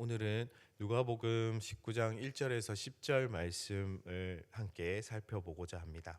오늘은 누가복음 19장 1절에서 10절 말씀을 함께 살펴보고자 합니다.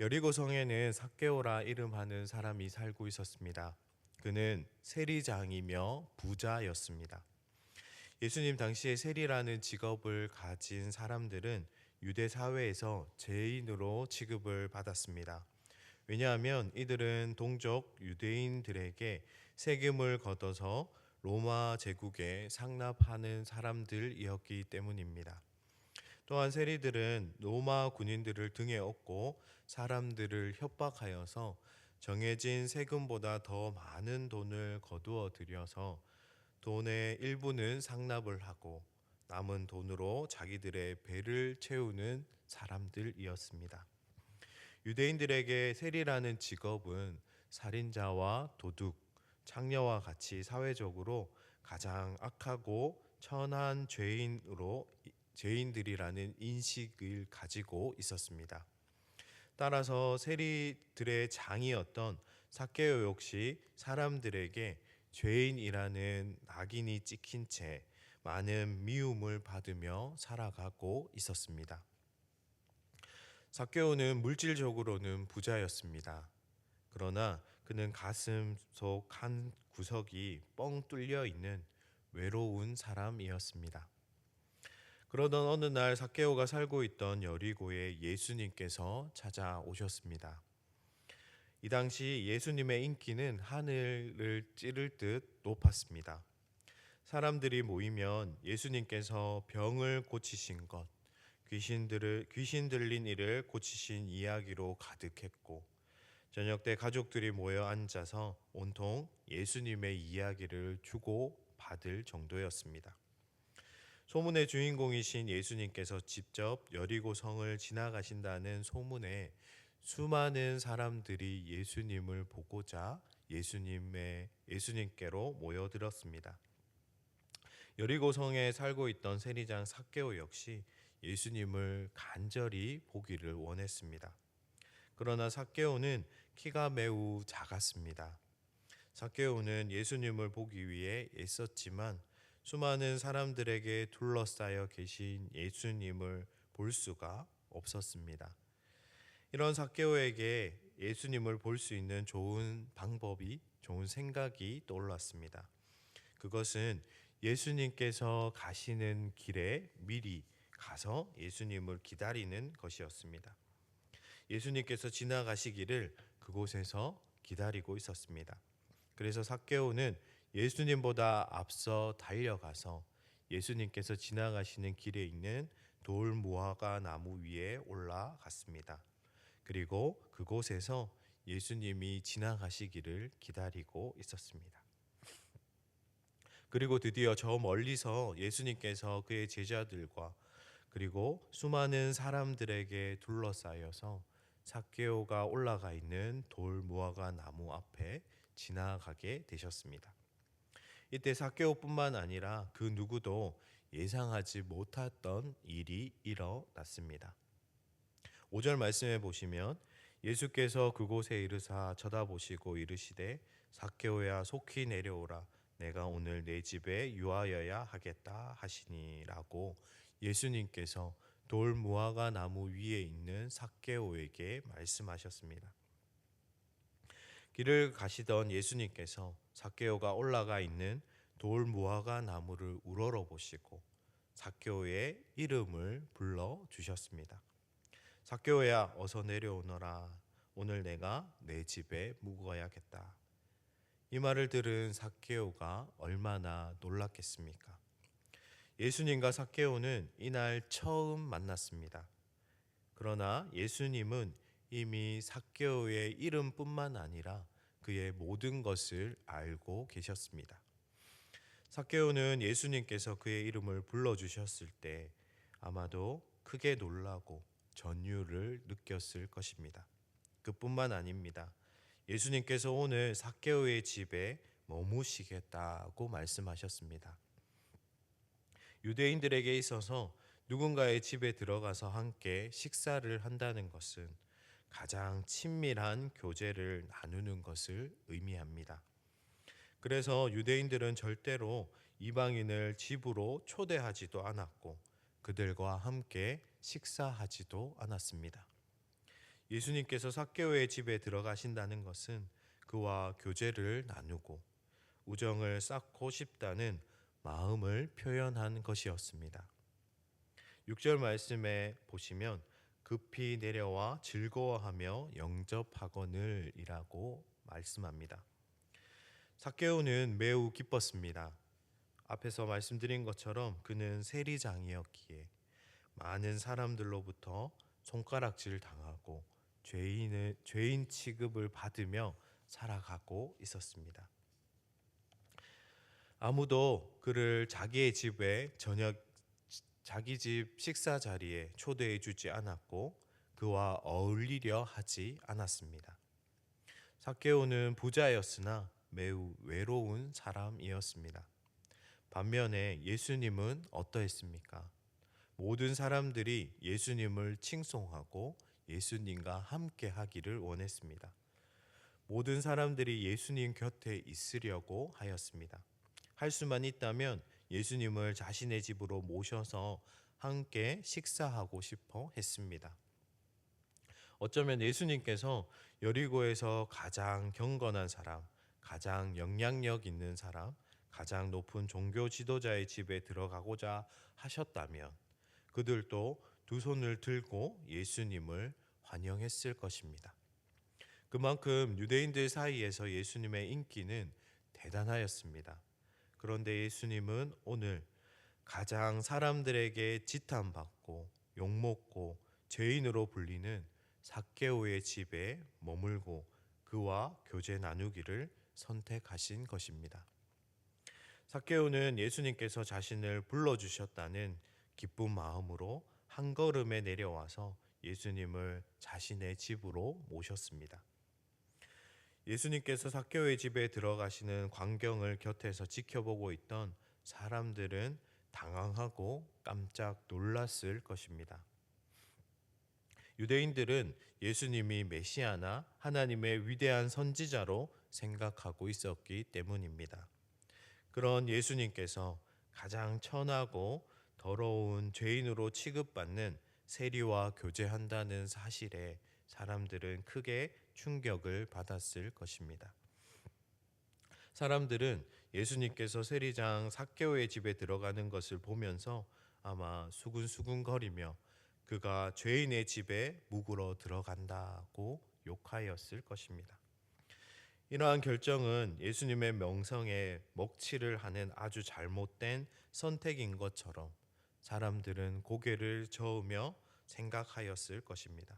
여리고 성에는 삭개오라 이름하는 사람이 살고 있었습니다. 그는 세리장이며 부자였습니다. 예수님 당시에 세리라는 직업을 가진 사람들은 유대 사회에서 죄인으로 취급을 받았습니다. 왜냐하면 이들은 동족 유대인들에게 세금을 걷어서 로마 제국에 상납하는 사람들이었기 때문입니다. 또한 세리들은 로마 군인들을 등에 업고 사람들을 협박하여서 정해진 세금보다 더 많은 돈을 거두어 들여서 돈의 일부는 상납을 하고 남은 돈으로 자기들의 배를 채우는 사람들이었습니다. 유대인들에게 세리라는 직업은 살인자와 도둑, 창녀와 같이 사회적으로 가장 악하고 천한 죄인으로 죄인들이라는 인식을 가지고 있었습니다. 따라서 세리들의 장이었던 사케오 역시 사람들에게 죄인이라는 낙인이 찍힌 채 많은 미움을 받으며 살아가고 있었습니다. 사케오는 물질적으로는 부자였습니다. 그러나 그는 가슴 속 한 구석이 뻥 뚫려 있는 외로운 사람이었습니다. 그러던 어느 날 사케오가 살고 있던 여리고에 예수님께서 찾아오셨습니다. 이 당시 예수님의 인기는 하늘을 찌를 듯 높았습니다. 사람들이 모이면 예수님께서 병을 고치신 것, 귀신들을 귀신 들린 이를 고치신 이야기로 가득했고 저녁 때 가족들이 모여 앉아서 온통 예수님의 이야기를 주고 받을 정도였습니다. 소문의 주인공이신 예수님께서 직접 여리고 성을 지나가신다는 소문에 수많은 사람들이 예수님을 보고자 예수님의 예수님께로 모여들었습니다. 여리고 성에 살고 있던 세리장 사케오 역시 예수님을 간절히 보기를 원했습니다. 그러나 사케오는 키가 매우 작았습니다. 사케오는 예수님을 보기 위해 애썼지만 수많은 사람들에게 둘러싸여 계신 예수님을 볼 수가 없었습니다. 이런 사케오에게 예수님을 볼 수 있는 좋은 방법이 좋은 생각이 떠올랐습니다. 그것은 예수님께서 가시는 길에 미리 가서 예수님을 기다리는 것이었습니다. 예수님께서 지나가시기를 그곳에서 기다리고 있었습니다. 그래서 사케오는 예수님보다 앞서 달려가서 예수님께서 지나가시는 길에 있는 돌 무화과 나무 위에 올라갔습니다. 그리고 그곳에서 예수님이 지나가시기를 기다리고 있었습니다. 그리고 드디어 저 멀리서 예수님께서 그의 제자들과 그리고 수많은 사람들에게 둘러싸여서 사케오가 올라가 있는 돌 무화과 나무 앞에 지나가게 되셨습니다. 이때 사케오뿐만 아니라 그 누구도 예상하지 못했던 일이 일어났습니다. 5절 말씀에 보시면 예수께서 그곳에 이르사 쳐다보시고 이르시되 사케오야 속히 내려오라 내가 오늘 내 집에 유하여야 하겠다 하시니라고 예수님께서 돌 무화과 나무 위에 있는 사케오에게 말씀하셨습니다. 길을 가시던 예수님께서 사케오가 올라가 있는 돌 무화과 나무를 우러러 보시고 사케오의 이름을 불러 주셨습니다. 사케오야 어서 내려오너라 오늘 내가 내 집에 묵어야겠다. 이 말을 들은 사케오가 얼마나 놀랐겠습니까? 예수님과 사케오는 이날 처음 만났습니다. 그러나 예수님은 이미 사케오의 이름뿐만 아니라 그의 모든 것을 알고 계셨습니다. 사케오는 예수님께서 그의 이름을 불러 주셨을 때 아마도 크게 놀라고 전율을 느꼈을 것입니다. 그뿐만 아닙니다. 예수님께서 오늘 사케오의 집에 머무시겠다고 말씀하셨습니다. 유대인들에게 있어서 누군가의 집에 들어가서 함께 식사를 한다는 것은 가장 친밀한 교제를 나누는 것을 의미합니다. 그래서 유대인들은 절대로 이방인을 집으로 초대하지도 않았고 그들과 함께 식사하지도 않았습니다. 예수님께서 삭개오의 집에 들어가신다는 것은 그와 교제를 나누고 우정을 쌓고 싶다는 마음을 표현한 것이었습니다. 6절 말씀에 보시면 급히 내려와 즐거워하며 영접하거늘이라고 말씀합니다. 삭개오는 매우 기뻤습니다. 앞에서 말씀드린 것처럼 그는 세리장이었기에 많은 사람들로부터 손가락질 당하고 죄인을 죄인 취급을 받으며 살아가고 있었습니다. 아무도 그를 자기의 집에 저녁 자기 집 식사 자리에 초대해 주지 않았고 그와 어울리려 하지 않았습니다. 사케오는 부자였으나 매우 외로운 사람이었습니다. 반면에 예수님은 어떠했습니까? 모든 사람들이 예수님을 칭송하고 예수님과 함께 하기를 원했습니다. 모든 사람들이 예수님 곁에 있으려고 하였습니다. 할 수만 있다면 예수님을 자신의 집으로 모셔서 함께 식사하고 싶어 했습니다. 어쩌면 예수님께서 여리고에서 가장 경건한 사람, 가장 영향력 있는 사람, 가장 높은 종교 지도자의 집에 들어가고자 하셨다면 그들도 두 손을 들고 예수님을 환영했을 것입니다. 그만큼 유대인들 사이에서 예수님의 인기는 대단하였습니다. 그런데 예수님은 오늘 가장 사람들에게 지탄받고 욕먹고 죄인으로 불리는 삭개오의 집에 머물고 그와 교제 나누기를 선택하신 것입니다. 삭개오는 예수님께서 자신을 불러주셨다는 기쁜 마음으로 한 걸음에 내려와서 예수님을 자신의 집으로 모셨습니다. 예수님께서 삭개오의 집에 들어가시는 광경을 곁에서 지켜보고 있던 사람들은 당황하고 깜짝 놀랐을 것입니다. 유대인들은 예수님이 메시아나 하나님의 위대한 선지자로 생각하고 있었기 때문입니다. 그런 예수님께서 가장 천하고 더러운 죄인으로 취급받는 세리와 교제한다는 사실에 사람들은 크게 충격을 받았을 것입니다. 사람들은 예수님께서 세리장 삭개오의 집에 들어가는 것을 보면서 아마 수근수근거리며 그가 죄인의 집에 묵으러 들어간다고 욕하였을 것입니다. 이러한 결정은 예수님의 명성에 먹칠을 하는 아주 잘못된 선택인 것처럼 사람들은 고개를 저으며 생각하였을 것입니다.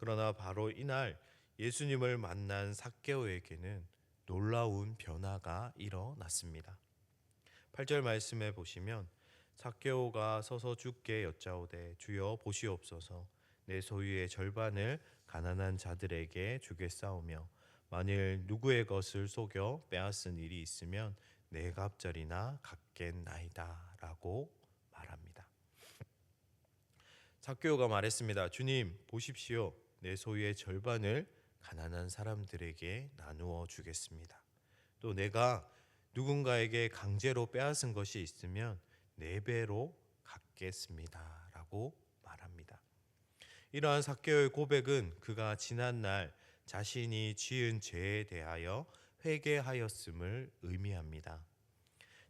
그러나 바로 이날 예수님을 만난 삭개오에게는 놀라운 변화가 일어났습니다. 8절 말씀에 보시면 삭개오가 서서 주께 여짜오되 주여 보시옵소서 내 소유의 절반을 가난한 자들에게 주겠사오며 만일 누구의 것을 속여 빼앗은 일이 있으면 내 갑절이나 갚겠나이다라고 말합니다. 삭개오가 말했습니다. 주님 보십시오. 내 소유의 절반을 가난한 사람들에게 나누어 주겠습니다. 또 내가 누군가에게 강제로 빼앗은 것이 있으면 네 배로 갚겠습니다라고 말합니다. 이러한 삭개오의 고백은 그가 지난 날 자신이 지은 죄에 대하여 회개하였음을 의미합니다.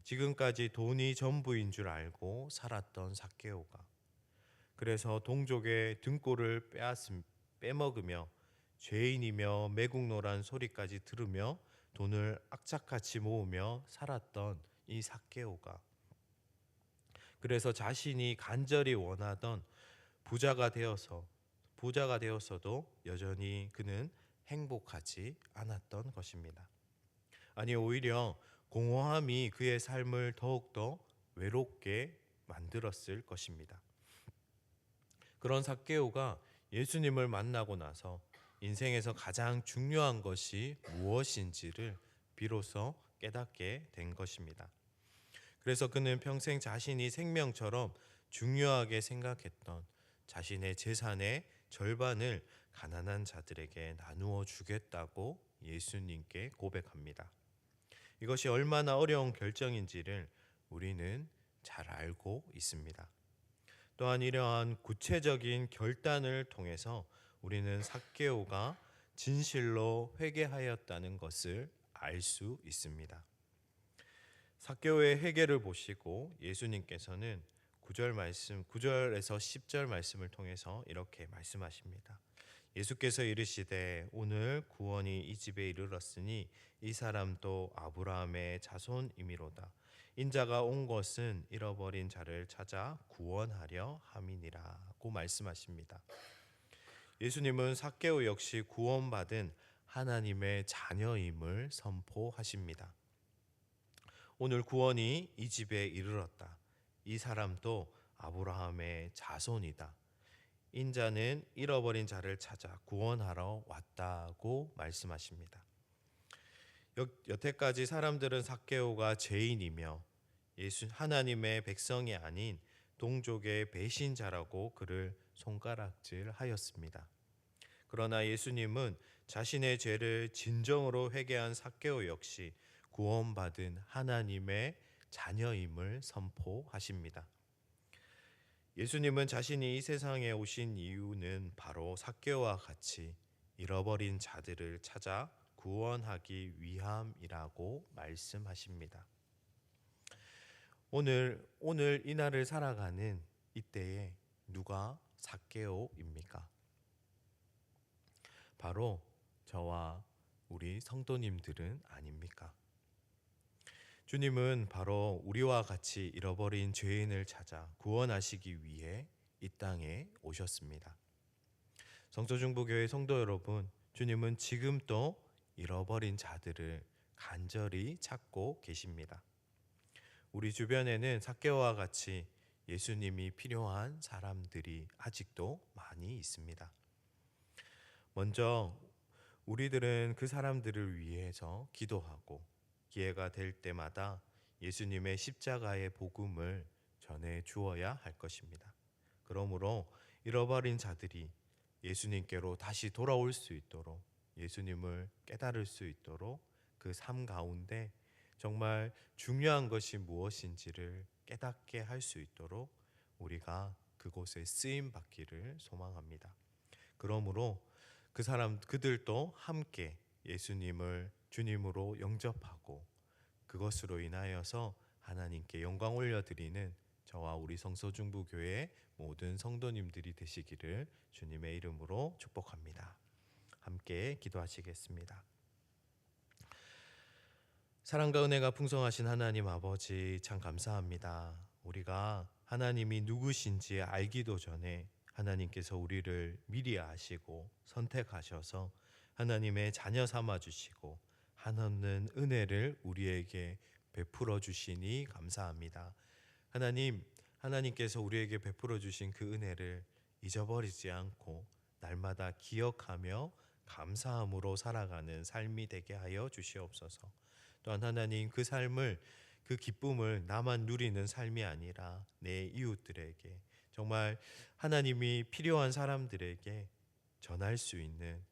지금까지 돈이 전부인 줄 알고 살았던 삭개오가 그래서 동족의 등골을 빼앗음, 빼먹으며 죄인이며 매국노란 소리까지 들으며 돈을 악착같이 모으며 살았던 이 삭개오가 그래서 자신이 간절히 원하던 부자가 되어서 부자가 되었어도 여전히 그는 행복하지 않았던 것입니다. 아니 오히려 공허함이 그의 삶을 더욱더 외롭게 만들었을 것입니다. 그런 삭개오가 예수님을 만나고 나서 인생에서 가장 중요한 것이 무엇인지를 비로소 깨닫게 된 것입니다. 그래서 그는 평생 자신이 생명처럼 중요하게 생각했던 자신의 재산의 절반을 가난한 자들에게 나누어 주겠다고 예수님께 고백합니다. 이것이 얼마나 어려운 결정인지를 우리는 잘 알고 있습니다. 또한 이러한 구체적인 결단을 통해서 우리는 삭개오가 진실로 회개하였다는 것을 알 수 있습니다. 삭개오의 회개를 보시고 예수님께서는 9절 말씀 9절에서 10절 말씀을 통해서 이렇게 말씀하십니다. 예수께서 이르시되 오늘 구원이 이 집에 이르렀으니 이 사람도 아브라함의 자손이미로다. 인자가 온 것은 잃어버린 자를 찾아 구원하려 함이니라고 말씀하십니다. 예수님은 삭개오 역시 구원받은 하나님의 자녀임을 선포하십니다. 오늘 구원이 이 집에 이르렀다. 이 사람도 아브라함의 자손이다. 인자는 잃어버린 자를 찾아 구원하러 왔다고 말씀하십니다. 여 태까지 사람들은 삭개오가 죄인이며 예수 하나님의 백성이 아닌 동족의 배신자라고 그를 손가락질하였습니다. 그러나 예수님은 자신의 죄를 진정으로 회개한 삭개오 역시 구원받은 하나님의 자녀임을 선포하십니다. 예수님은 자신이 이 세상에 오신 이유는 바로 삭개와 같이 잃어버린 자들을 찾아 구원하기 위함이라고 말씀하십니다. 오늘 오늘 이 날을 살아가는 이때에 누가 삭개오입니까? 바로 저와 우리 성도님들은 아닙니까? 주님은 바로 우리와 같이 잃어버린 죄인을 찾아 구원하시기 위해 이 땅에 오셨습니다. 성서중보교회 성도 여러분, 주님은 지금도 잃어버린 자들을 간절히 찾고 계십니다. 우리 주변에는 삭개와 같이 예수님이 필요한 사람들이 아직도 많이 있습니다. 먼저 우리들은 그 사람들을 위해서 기도하고 기회가 될 때마다 예수님의 십자가의 복음을 전해 주어야 할 것입니다. 그러므로 잃어버린 자들이 예수님께로 다시 돌아올 수 있도록 예수님을 깨달을 수 있도록 그 삶 가운데 정말 중요한 것이 무엇인지를 깨닫게 할 수 있도록 우리가 그곳에 쓰임 받기를 소망합니다. 그러므로 그 사람 그들도 함께 예수님을 주님으로 영접하고 그것으로 인하여서 하나님께 영광 올려드리는 저와 우리 성서중부 교회 모든 성도님들이 되시기를 주님의 이름으로 축복합니다. 함께 기도하시겠습니다. 사랑과 은혜가 풍성하신 하나님 아버지 참 감사합니다. 우리가 하나님이 누구신지 알기도 전에 하나님께서 우리를 미리 아시고 선택하셔서 하나님의 자녀 삼아 주시고 한없는 은혜를 우리에게 베풀어 주시니 감사합니다. 하나님, 하나님께서 우리에게 베풀어 주신 그 은혜를 잊어버리지 않고 날마다 기억하며 감사함으로 살아가는 삶이 되게 하여 주시옵소서. 또한 하나님 그 삶을 그 기쁨을 나만 누리는 삶이 아니라 내 이웃들에게 정말 하나님이 필요한 사람들에게 전할 수 있는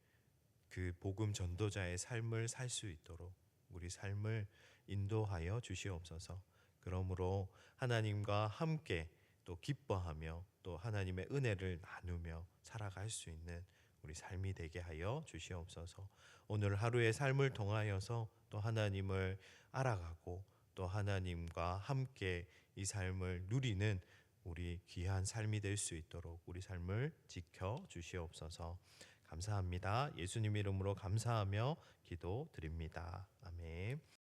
그 복음 전도자의 삶을 살 수 있도록 우리 삶을 인도하여 주시옵소서. 그러므로 하나님과 함께 또 기뻐하며 또 하나님의 은혜를 나누며 살아갈 수 있는 우리 삶이 되게 하여 주시옵소서. 오늘 하루의 삶을 통하여서 또 하나님을 알아가고 또 하나님과 함께 이 삶을 누리는 우리 귀한 삶이 될 수 있도록 우리 삶을 지켜 주시옵소서. 감사합니다. 예수님 이름으로 감사하며 기도 드립니다. 아멘.